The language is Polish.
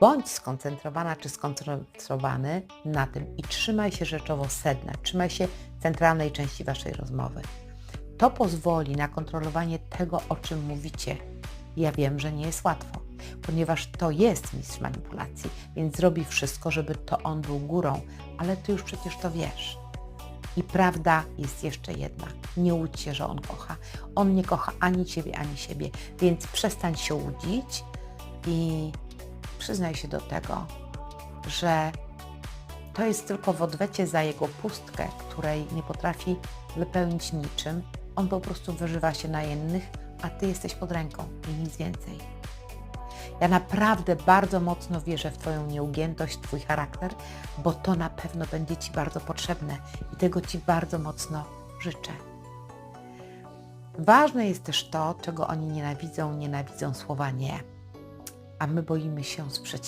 Bądź skoncentrowana czy skoncentrowany na tym i trzymaj się rzeczowo sedna, trzymaj się centralnej części Waszej rozmowy. To pozwoli na kontrolowanie tego, o czym mówicie. Ja wiem, że nie jest łatwo, ponieważ to jest mistrz manipulacji, więc zrobi wszystko, żeby to on był górą, ale Ty już przecież to wiesz. I prawda jest jeszcze jedna. Nie łudź się, że on kocha. On nie kocha ani Ciebie, ani siebie, więc przestań się łudzić i przyznaj się do tego, że to jest tylko w odwecie za jego pustkę, której nie potrafi wypełnić niczym. On po prostu wyżywa się na innych, a Ty jesteś pod ręką i nic więcej. Ja naprawdę bardzo mocno wierzę w Twoją nieugiętość, Twój charakter, bo to na pewno będzie Ci bardzo potrzebne i tego Ci bardzo mocno życzę. Ważne jest też to, czego oni nienawidzą, nienawidzą słowa nie, a my boimy się sprzeciwiać.